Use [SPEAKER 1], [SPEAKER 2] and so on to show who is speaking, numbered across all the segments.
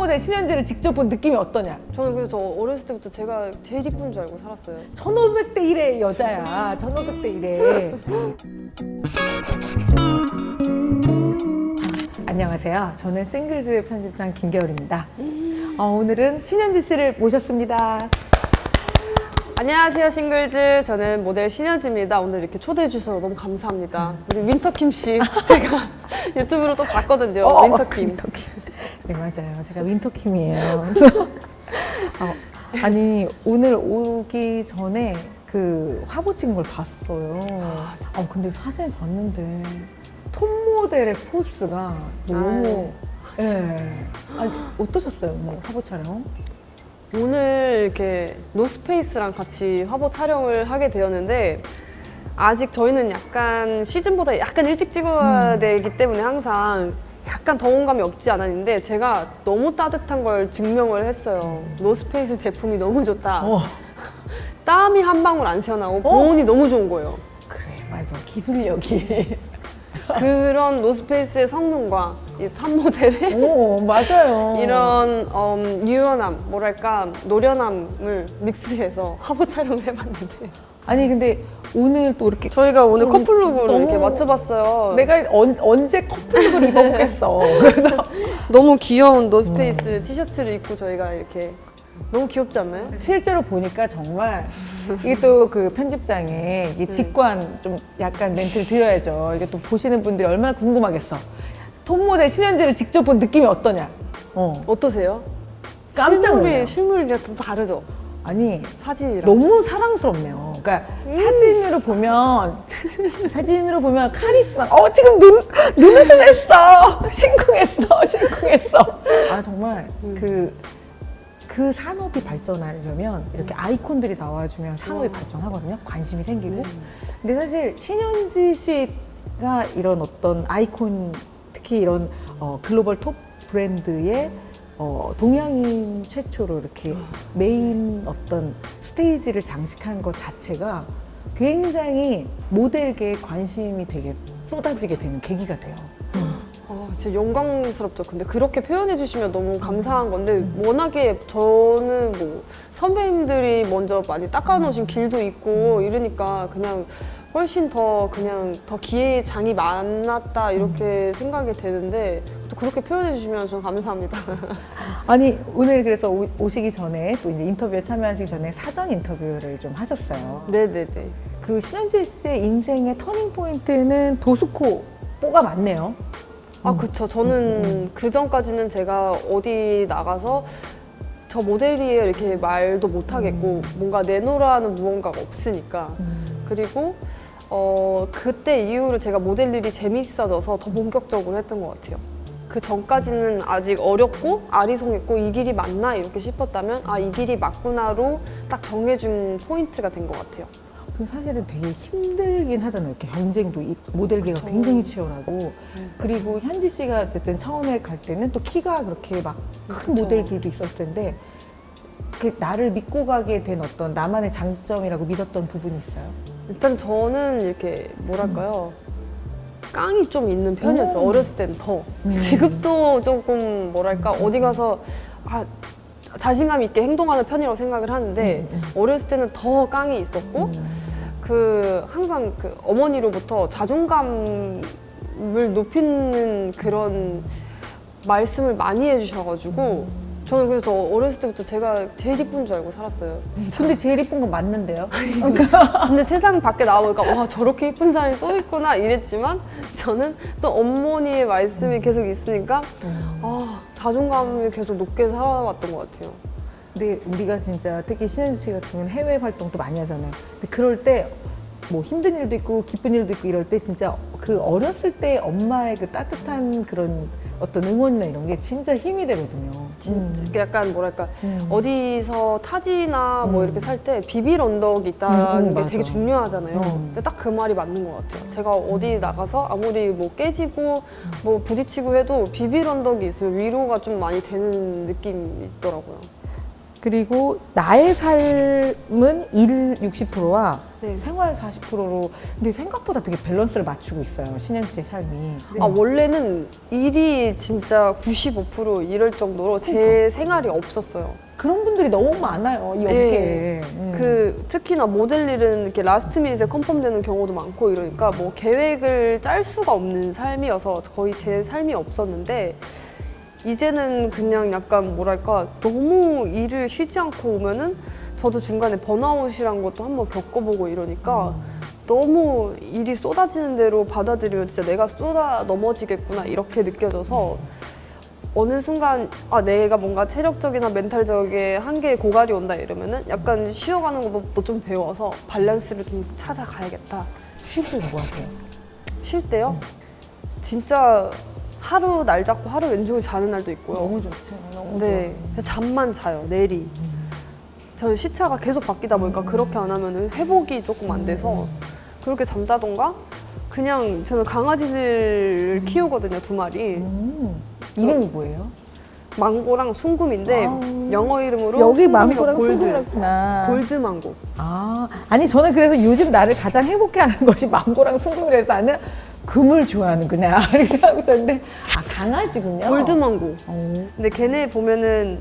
[SPEAKER 1] 모델 신현지를 직접 본 느낌이 어떠냐?
[SPEAKER 2] 저는 그래서 저 어렸을 때부터 제가 제일 이쁜 줄 알고 살았어요.
[SPEAKER 1] 1500대 1의 여자야. 1500대 1의. 안녕하세요. 저는 싱글즈 편집장 김겨울입니다. 어, 오늘은 신현주 씨를 모셨습니다.
[SPEAKER 2] 안녕하세요 싱글즈 저는 모델 신현지입니다 오늘 이렇게 초대해 주셔서 너무 감사합니다 우리 윈터킴 씨 제가 유튜브로 또 봤거든요
[SPEAKER 1] 어,
[SPEAKER 2] 윈터킴
[SPEAKER 1] 윈터킴. 네, 맞아요. 제가 윈터킴이에요. 어, 아니, 오늘 오기 전에 그 화보 찍은 걸 봤어요. 어, 근데 사진 봤는데 톱 모델의 포스가 너무 예. 아니, 어떠셨어요, 오늘 화보 촬영?
[SPEAKER 2] 오늘 이렇게 노스페이스랑 같이 화보 촬영을 하게 되었는데 아직 저희는 약간 시즌보다 약간 일찍 찍어야
[SPEAKER 1] 음.
[SPEAKER 2] 되기 때문에 항상 약간 더운 감이 없지 않았는데 제가 너무 따뜻한 걸 증명을 했어요 노스페이스 제품이 너무 좋다
[SPEAKER 1] 어,
[SPEAKER 2] 땀이 한 방울 안 새어나오고 보온이 너무 좋은 거예요
[SPEAKER 1] 그래, 맞아. 기술력이.
[SPEAKER 2] 그런 노스페이스의 성능과 이 탑 모델의
[SPEAKER 1] 오, 맞아요.
[SPEAKER 2] 이런 음, 유연함, 뭐랄까 노련함을 믹스해서 화보 촬영을 해봤는데
[SPEAKER 1] 아니, 근데 오늘 또 이렇게
[SPEAKER 2] 저희가 오늘
[SPEAKER 1] 음,
[SPEAKER 2] 커플룩을
[SPEAKER 1] 너무-
[SPEAKER 2] 이렇게 맞춰봤어요.
[SPEAKER 1] 내가 언, 언제 커플룩을 입어보겠어. 그래서
[SPEAKER 2] 너무 귀여운 노스페이스 티셔츠를 입고 저희가 이렇게 너무 귀엽지 않나요?
[SPEAKER 1] 실제로 보니까 정말 이게 또 그 편집장에 이게 직관 좀 약간 멘트를 드려야죠. 이게 또 보시는 분들이 얼마나 궁금하겠어. 톱 모델 신현지를 직접 본 느낌이 어떠냐? 어.
[SPEAKER 2] 어떠세요?
[SPEAKER 1] 깜짝
[SPEAKER 2] 실물이
[SPEAKER 1] 놀라요.
[SPEAKER 2] 실물이랑 좀 다르죠?
[SPEAKER 1] 아니
[SPEAKER 2] 사진이랑.
[SPEAKER 1] 너무 사랑스럽네요. 그러니까 사진으로 보면 사진으로 보면 카리스마. 어 지금 눈 눈웃음 했어. 심쿵했어. 심쿵했어. 아 정말 그. 그 산업이 발전하려면 이렇게 아이콘들이 나와주면 산업이
[SPEAKER 2] 음.
[SPEAKER 1] 발전하거든요. 관심이 생기고.
[SPEAKER 2] 네.
[SPEAKER 1] 근데 사실 신현지 씨가 이런 어떤 아이콘, 특히 이런 어, 글로벌 톱 브랜드의 어, 동양인 최초로 이렇게 메인 어떤 스테이지를 장식한 것 자체가 굉장히 모델계에 관심이 되게 쏟아지게 되는 계기가 돼요.
[SPEAKER 2] 아, 진짜 영광스럽죠. 근데 그렇게 표현해 주시면 너무 감사한 건데 워낙에 저는 뭐 선배님들이 먼저 많이 닦아 놓으신 길도 있고 이러니까 그냥 훨씬 더 그냥 더 기회의 장이 많았다 이렇게 생각이 되는데 또 그렇게 표현해 주시면 저는 감사합니다.
[SPEAKER 1] 아니 오늘 그래서 오- 오시기 전에 또 이제 인터뷰에 참여하시기 전에 사전 인터뷰를 좀 하셨어요.
[SPEAKER 2] 네네네.
[SPEAKER 1] 그 신현지 씨의 인생의 터닝 포인트는 도스코가 맞네요.
[SPEAKER 2] 아 그쵸. 저는 그 전까지는 제가 어디 나가서 저 모델이에요 이렇게 말도 못 하겠고 뭔가 내놓으라는 무언가가 없으니까 그리고 어 그때 이후로 제가 모델 일이 재밌어져서 더 본격적으로 했던 것 같아요. 그 전까지는 아직 어렵고 아리송했고 이 길이 맞나 이렇게 싶었다면 아 이 길이 맞구나로 딱 정해준 포인트가 된 것 같아요.
[SPEAKER 1] 그 사실은 되게 힘들긴 하잖아요. 이렇게 경쟁도 이 모델계가
[SPEAKER 2] 그쵸.
[SPEAKER 1] 굉장히 치열하고
[SPEAKER 2] 음.
[SPEAKER 1] 그리고 현지 씨가 어쨌든 처음에 갈 때는 또 키가 그렇게 막 큰. 모델들도 있었을 텐데 그 나를 믿고 가게 된 어떤 나만의 장점이라고 믿었던 부분이 있어요.
[SPEAKER 2] 일단 저는 이렇게 뭐랄까요 깡이 좀 있는 편이었어요
[SPEAKER 1] 음.
[SPEAKER 2] 어렸을 때는 더
[SPEAKER 1] 음.
[SPEAKER 2] 지금도 조금 뭐랄까 어디 가서 아 자신감 있게 행동하는 편이라고 생각을 하는데
[SPEAKER 1] 음,
[SPEAKER 2] 어렸을 때는 더 깡이 있었고
[SPEAKER 1] 음.
[SPEAKER 2] 그 항상 그 어머니로부터 자존감을 높이는 그런 말씀을 많이 해주셔가지고 저는 그래서 저 어렸을 때부터 제가 제일 이쁜 줄 알고 살았어요.
[SPEAKER 1] 근데 제일 이쁜 건 맞는데요.
[SPEAKER 2] 근데 세상 밖에 나오니까 와 저렇게 이쁜 사람이 또 있구나 이랬지만 저는 또 어머니의 말씀이 계속 있으니까 아 자존감이 계속 높게 살아왔던 것 같아요.
[SPEAKER 1] 근데 우리가 진짜 특히 신현지 씨 같은 경우는 해외 활동도 많이 하잖아요. 근데 그럴 때 뭐 힘든 일도 있고 기쁜 일도 있고 이럴 때 진짜 그 어렸을 때 엄마의 그 따뜻한 그런 어떤 응원이나 이런 게 진짜 힘이 되거든요.
[SPEAKER 2] 진짜 이게 약간 뭐랄까
[SPEAKER 1] 음.
[SPEAKER 2] 어디서 타지나 뭐
[SPEAKER 1] 음.
[SPEAKER 2] 이렇게 살 때 비빌 언덕이 있다는
[SPEAKER 1] 음, 음,
[SPEAKER 2] 게
[SPEAKER 1] 맞아.
[SPEAKER 2] 되게 중요하잖아요.
[SPEAKER 1] 음.
[SPEAKER 2] 근데 딱 그 말이 맞는 것 같아요. 제가 어디 나가서 아무리 뭐 깨지고 뭐 부딪히고 해도 비빌 언덕이 있으면 위로가 좀 많이 되는 느낌이 있더라고요.
[SPEAKER 1] 그리고 나의 삶은 일 60%와
[SPEAKER 2] 네.
[SPEAKER 1] 생활 40%로 근데 생각보다 되게 밸런스를 맞추고 있어요. 신현 씨의 삶이.
[SPEAKER 2] 아 원래는 일이 진짜 95% 이럴 정도로 제
[SPEAKER 1] 그러니까.
[SPEAKER 2] 생활이 없었어요.
[SPEAKER 1] 그런 분들이 너무 많아요. 이
[SPEAKER 2] 네.
[SPEAKER 1] 업계에. 음.
[SPEAKER 2] 그 특히나 모델 일은 이렇게 라스트 미닛에 컨펌되는 경우도 많고 이러니까 뭐 계획을 짤 수가 없는 삶이어서 거의 제 삶이 없었는데 이제는 그냥 약간 뭐랄까 너무 일을 쉬지 않고 오면은 저도 중간에 번아웃이란 것도 한번 겪어보고 이러니까 너무 일이 쏟아지는 대로 받아들이면 진짜 내가 쏟아 넘어지겠구나 이렇게 느껴져서 어느 순간 아 내가 뭔가 체력적이나 멘탈적인 한계에 고갈이 온다 이러면은 약간 쉬어가는 것도 좀 배워서 밸런스를 좀 찾아가야겠다.
[SPEAKER 1] 쉴 때 뭐 하세요?
[SPEAKER 2] 쉴 때요? 진짜 하루 날 잡고 하루 왼종일 자는 날도 있고요.
[SPEAKER 1] 너무 좋지. 너무
[SPEAKER 2] 네. 그냥 잠만 자요 내리. 저는 시차가 계속 바뀌다 보니까 그렇게 안 하면은 회복이 조금 안 돼서 그렇게 잠자던가 그냥 저는 강아지를 키우거든요 두 마리
[SPEAKER 1] 음. 이름이 뭐예요?
[SPEAKER 2] 망고랑 숭금인데
[SPEAKER 1] 아우.
[SPEAKER 2] 영어 이름으로
[SPEAKER 1] 여기
[SPEAKER 2] 숭금이가
[SPEAKER 1] 망고랑
[SPEAKER 2] 골드
[SPEAKER 1] 숭구랑구나.
[SPEAKER 2] 골드 망고
[SPEAKER 1] 아, 아니 저는 그래서 요즘 나를 가장 행복해하는 것이 망고랑 숭구이라서 나는 금을 좋아하는 그냥 이렇게 생각하고 있었는데 아 강아지군요.
[SPEAKER 2] 골드 망고
[SPEAKER 1] 어.
[SPEAKER 2] 근데 걔네 보면은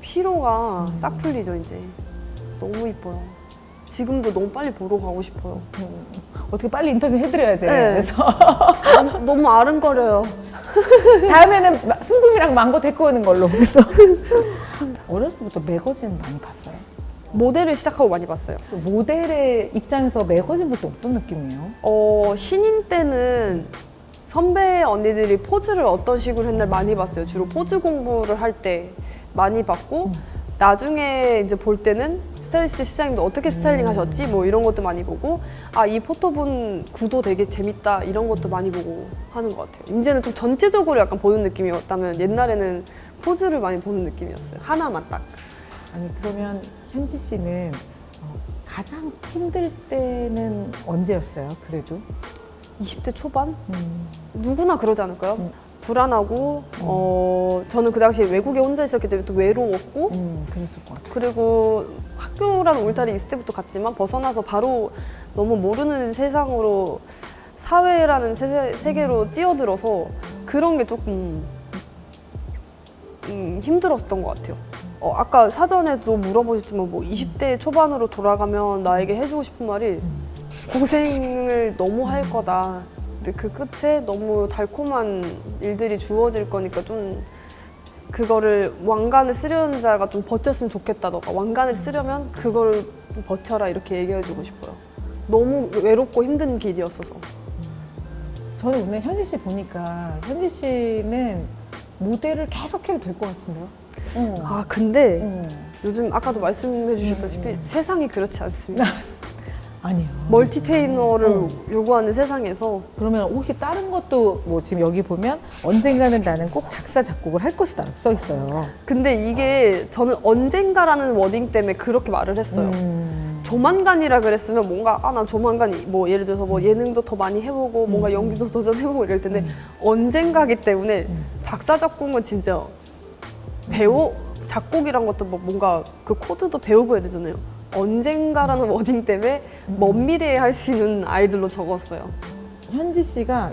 [SPEAKER 2] 피로가
[SPEAKER 1] 음.
[SPEAKER 2] 싹 풀리죠 이제 너무 이뻐요 지금도 너무 빨리 보러 가고 싶어요
[SPEAKER 1] 음, 어떻게 빨리 인터뷰 해드려야 돼.
[SPEAKER 2] 네.
[SPEAKER 1] 그래서
[SPEAKER 2] 너무, 너무 아른거려요
[SPEAKER 1] 다음에는 마- 순금이랑 망고 데리고 오는 걸로. 그래서 어렸을 때부터 매거진 많이 봤어요.
[SPEAKER 2] 모델을 시작하고 많이 봤어요
[SPEAKER 1] 모델의 입장에서 매거진 볼 때 어떤 느낌이에요?
[SPEAKER 2] 어, 신인 때는 선배 언니들이 포즈를 어떤 식으로 했나 많이 봤어요. 주로 포즈 공부를 할 때 많이 봤고
[SPEAKER 1] 음.
[SPEAKER 2] 나중에 이제 볼 때는 스타일리스트 시장님도 어떻게 스타일링 하셨지 뭐 이런 것도 많이 보고 아 이 포토분 구도 되게 재밌다 이런 것도 많이 보고 하는 것 같아요. 이제는 좀 전체적으로 약간 보는 느낌이었다면 옛날에는 포즈를 많이 보는 느낌이었어요. 하나만 딱.
[SPEAKER 1] 아니 그러면 현지 씨는 어, 가장 힘들 때는 언제였어요? 그래도?
[SPEAKER 2] 20대 초반?
[SPEAKER 1] 음.
[SPEAKER 2] 누구나 그러지 않을까요?
[SPEAKER 1] 음.
[SPEAKER 2] 불안하고 어 저는 그 당시에 외국에 혼자 있었기 때문에 또 외로웠고
[SPEAKER 1] 음, 그랬을 것 같아요.
[SPEAKER 2] 그리고 학교라는 울타리 있을 때부터 갔지만 벗어나서 바로 너무 모르는 세상으로 사회라는 세, 세계로 뛰어들어서 그런 게 조금 음, 힘들었던 것 같아요. 어, 아까 사전에도 물어보셨지만 뭐 20대 초반으로 돌아가면 나에게 해주고 싶은 말이 고생을 너무 할 거다. 근데 그 끝에 너무 달콤한 일들이 주어질 거니까 좀 그거를 왕관을 쓰려는 자가 좀 버텼으면 좋겠다. 너가 왕관을 쓰려면 그걸 좀 버텨라 이렇게 얘기해주고 싶어요. 너무 외롭고 힘든 길이었어서.
[SPEAKER 1] 저는 오늘 현지 씨 보니까 현지 씨는 모델을 계속해도 될 것 같은데요? 어.
[SPEAKER 2] 아 근데
[SPEAKER 1] 어.
[SPEAKER 2] 요즘 아까도 말씀해주셨다시피
[SPEAKER 1] 음.
[SPEAKER 2] 세상이 그렇지 않습니다.
[SPEAKER 1] 아니요.
[SPEAKER 2] 멀티테이너를
[SPEAKER 1] 어.
[SPEAKER 2] 요구하는 세상에서
[SPEAKER 1] 그러면 혹시 다른 것도 뭐 지금 여기 보면 언젠가는 나는 꼭 작사 작곡을 할 것이다 써 있어요.
[SPEAKER 2] 근데 이게 저는 언젠가라는 워딩 때문에 그렇게 말을 했어요.
[SPEAKER 1] 음.
[SPEAKER 2] 조만간이라 그랬으면 뭔가 아 나 조만간 뭐 예를 들어서 뭐 예능도 더 많이 해보고 뭔가
[SPEAKER 1] 음.
[SPEAKER 2] 연기도 도전해보고 이럴 텐데
[SPEAKER 1] 음.
[SPEAKER 2] 언젠가기 때문에
[SPEAKER 1] 음.
[SPEAKER 2] 작사 작곡은 진짜 배워 작곡이란 것도 뭐 뭔가 그 코드도 배우고 해야 되잖아요. 언젠가라는 워딩 때문에
[SPEAKER 1] 음.
[SPEAKER 2] 먼 미래에 할 수 있는 아이들로 적었어요.
[SPEAKER 1] 현지 씨가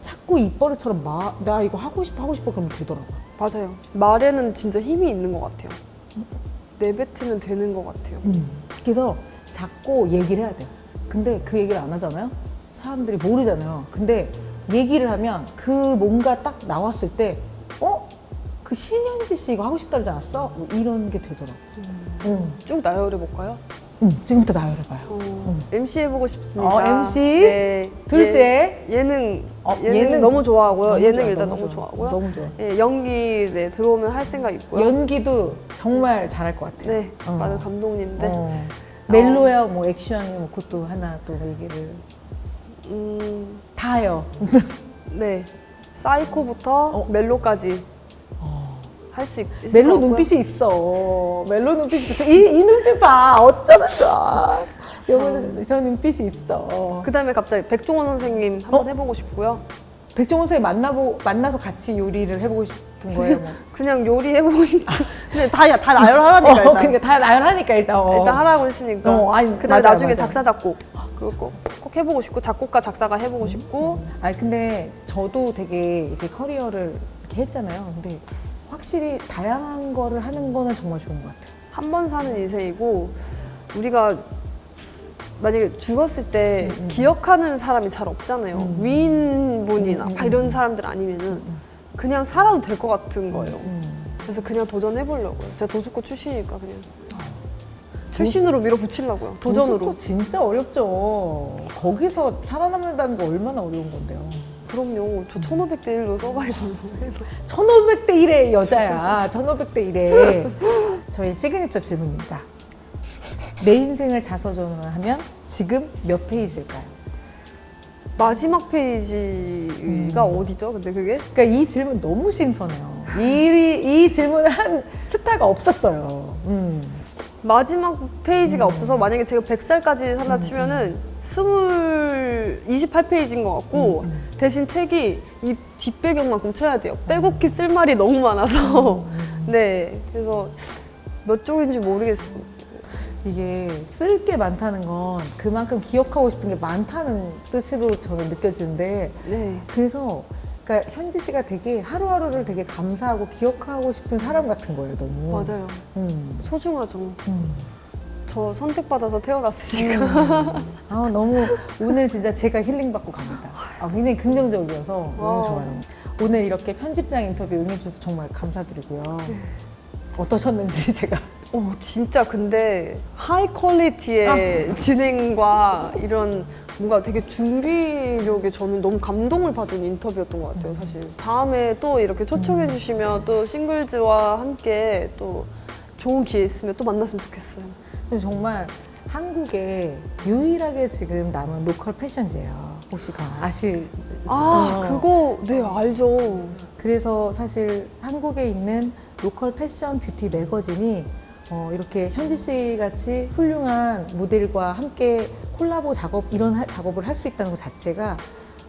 [SPEAKER 1] 자꾸 입버릇처럼 마, 나 이거 하고 싶어 하고 싶어 그러면 되더라고요.
[SPEAKER 2] 맞아요. 말에는 진짜 힘이 있는 것 같아요. 내뱉으면 되는 것 같아요.
[SPEAKER 1] 그래서 자꾸 얘기를 해야 돼요. 근데 그 얘기를 안 하잖아요. 사람들이 모르잖아요. 근데 얘기를 하면 그 뭔가 딱 나왔을 때, 어? 그 신현지 씨 이거 하고 싶다 그러지 않았어? 뭐 이런 게 되더라고. 응.
[SPEAKER 2] 쭉 나열해 볼까요?
[SPEAKER 1] 응. 지금부터 나열해봐요.
[SPEAKER 2] 어, MC 해보고 싶습니다.
[SPEAKER 1] 어, MC?
[SPEAKER 2] 네.
[SPEAKER 1] 둘째.
[SPEAKER 2] 예, 예능.
[SPEAKER 1] 어,
[SPEAKER 2] 예능,
[SPEAKER 1] 예능.
[SPEAKER 2] 너무 좋아하고요.
[SPEAKER 1] 너무
[SPEAKER 2] 예능
[SPEAKER 1] 좋아,
[SPEAKER 2] 일단
[SPEAKER 1] 너무 좋아.
[SPEAKER 2] 좋아하고요.
[SPEAKER 1] 너무 좋아.
[SPEAKER 2] 예, 연기 네, 들어오면 할 생각 있고요.
[SPEAKER 1] 연기도 정말 잘할 것 같아요.
[SPEAKER 2] 네,
[SPEAKER 1] 어.
[SPEAKER 2] 많은 감독님들.
[SPEAKER 1] 어. 멜로야, 뭐 액션이야, 뭐 그것도 하나 또 얘기를
[SPEAKER 2] 음,
[SPEAKER 1] 다 해요.
[SPEAKER 2] 네. 사이코부터
[SPEAKER 1] 어.
[SPEAKER 2] 멜로까지 할 수 있을
[SPEAKER 1] 멜로. 눈빛이 있어. 멜로 눈빛이 있어. 이, 이 눈빛 봐. 어쩌면 좋아. 여기 저 눈빛이 있어.
[SPEAKER 2] 그 다음에 갑자기 백종원 선생님 한번
[SPEAKER 1] 어?
[SPEAKER 2] 해보고 싶고요.
[SPEAKER 1] 백종원 선생님 만나보 만나서 같이 요리를 해보고 싶은 거예요. 뭐.
[SPEAKER 2] 그냥 요리해보고 싶고 근데 다, 다 나열하라니까
[SPEAKER 1] 어,
[SPEAKER 2] 일단
[SPEAKER 1] 그러니까 다 나열하니까 일단. 어.
[SPEAKER 2] 일단 하라고 했으니까
[SPEAKER 1] 어, 아니,
[SPEAKER 2] 그다음에
[SPEAKER 1] 맞아요,
[SPEAKER 2] 나중에
[SPEAKER 1] 맞아요.
[SPEAKER 2] 작사 작곡 그거 꼭, 꼭 해보고 싶고 작곡가 작사가 해보고 싶고
[SPEAKER 1] 아니 근데 저도 되게 이렇게 커리어를 이렇게 했잖아요. 근데 확실히 다양한 거를 하는 거는 정말 좋은 것 같아요.
[SPEAKER 2] 한 번 사는 인생이고 우리가 만약에 죽었을 때
[SPEAKER 1] 음, 음.
[SPEAKER 2] 기억하는 사람이 잘 없잖아요
[SPEAKER 1] 음.
[SPEAKER 2] 위인분이나
[SPEAKER 1] 음, 음,
[SPEAKER 2] 이런
[SPEAKER 1] 음.
[SPEAKER 2] 사람들 아니면은
[SPEAKER 1] 음.
[SPEAKER 2] 그냥 살아도 될 것 같은 거예요
[SPEAKER 1] 음.
[SPEAKER 2] 그래서 그냥 도전해보려고요 제가 도수코 출신이니까 그냥 출신으로 밀어붙이려고요 도전으로
[SPEAKER 1] 도수코 진짜 어렵죠. 거기서 살아남는다는 거 얼마나 어려운 건데요.
[SPEAKER 2] 그럼요 저 1500대 1로 서바이벌로 해서
[SPEAKER 1] 1500대 1의 여자야. 1500대 1의 저희 시그니처 질문입니다. 내 인생을 자서전을 하면 지금 몇 페이지일까요?
[SPEAKER 2] 마지막 페이지가
[SPEAKER 1] 음.
[SPEAKER 2] 어디죠 근데 그게?
[SPEAKER 1] 그러니까 이 질문 너무 신선해요. 이, 이 질문을 한 스타가 없었어요. 음.
[SPEAKER 2] 마지막 페이지가
[SPEAKER 1] 음.
[SPEAKER 2] 없어서 만약에 제가 100살까지 산다
[SPEAKER 1] 음,
[SPEAKER 2] 치면은 20, 28페이지인 것 같고
[SPEAKER 1] 음,
[SPEAKER 2] 대신 책이 이 뒷배경만큼 쳐야 돼요. 빼곡히 쓸 말이 너무 많아서
[SPEAKER 1] 음.
[SPEAKER 2] 네 그래서 몇 쪽인지 모르겠어요.
[SPEAKER 1] 이게 쓸 게 많다는 건 그만큼 기억하고 싶은 게 많다는 뜻으로 저는 느껴지는데
[SPEAKER 2] 네
[SPEAKER 1] 그래서 그러니까 현지 씨가 되게 하루하루를 되게 감사하고 기억하고 싶은 사람 같은 거예요, 너무.
[SPEAKER 2] 맞아요.
[SPEAKER 1] 음.
[SPEAKER 2] 소중하죠.
[SPEAKER 1] 음.
[SPEAKER 2] 저 선택받아서 태어났으니까.
[SPEAKER 1] 아 너무 오늘 진짜 제가 힐링 받고 갑니다. 아, 굉장히 긍정적이어서 너무
[SPEAKER 2] 어.
[SPEAKER 1] 좋아요. 오늘 이렇게 편집장 인터뷰 응해주셔서 정말 감사드리고요. 어떠셨는지 제가
[SPEAKER 2] 어 진짜 근데 하이 퀄리티의 진행과 이런 뭔가 되게 준비력에 저는 너무 감동을 받은 인터뷰였던 것 같아요 사실 다음에 또 이렇게 초청해 주시면 또 싱글즈와 함께 또 좋은 기회 있으면 또 만났으면 좋겠어요
[SPEAKER 1] 정말 한국에 유일하게 지금 남은 로컬 패션지예요. 혹시가 아시?
[SPEAKER 2] 아
[SPEAKER 1] 어.
[SPEAKER 2] 그거 네 알죠
[SPEAKER 1] 그래서 사실 한국에 있는 로컬 패션 뷰티 매거진이 어, 이렇게 현지 씨 같이 훌륭한 모델과 함께 콜라보 작업 이런 할- 작업을 할 수 있다는 것 자체가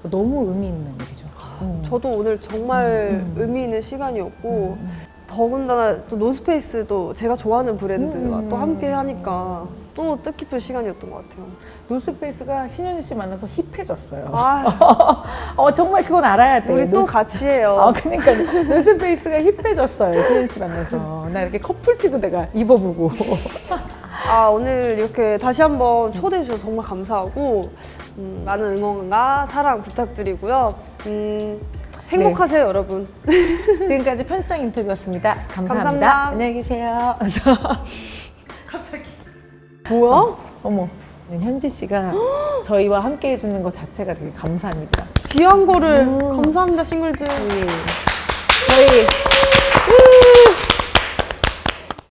[SPEAKER 1] 너무 의미 있는 일이죠. 음.
[SPEAKER 2] 저도 오늘 정말
[SPEAKER 1] 음, 음.
[SPEAKER 2] 의미 있는 시간이었고
[SPEAKER 1] 음,
[SPEAKER 2] 더군다나 또 노스페이스도 제가 좋아하는 브랜드와
[SPEAKER 1] 음.
[SPEAKER 2] 또 함께 하니까 또 뜻깊은 시간이었던 것 같아요
[SPEAKER 1] 노스페이스가 신현지 씨 만나서 힙해졌어요.
[SPEAKER 2] 아
[SPEAKER 1] 어 정말 그건 알아야 돼.
[SPEAKER 2] 우리 또
[SPEAKER 1] 노스-
[SPEAKER 2] 같이 해요
[SPEAKER 1] 아 그러니까 노스페이스가 힙해졌어요. 신현지 씨 만나서 나 이렇게 커플티도 내가 입어보고.
[SPEAKER 2] 아 오늘 이렇게 다시 한번 초대해 주셔서 정말 감사하고 음, 많은 응원과 사랑 부탁드리고요. 음, 행복하세요 여러분.
[SPEAKER 1] 지금까지 편집장 인터뷰였습니다. 감사합니다.
[SPEAKER 2] 감사합니다.
[SPEAKER 1] 안녕히 계세요.
[SPEAKER 2] 뭐야?
[SPEAKER 1] 어머. 현지 씨가 저희와 함께 해주는 것 자체가 되게 감사합니다.
[SPEAKER 2] 귀한 거를
[SPEAKER 1] 음.
[SPEAKER 2] 감사합니다 싱글즈.
[SPEAKER 1] 저희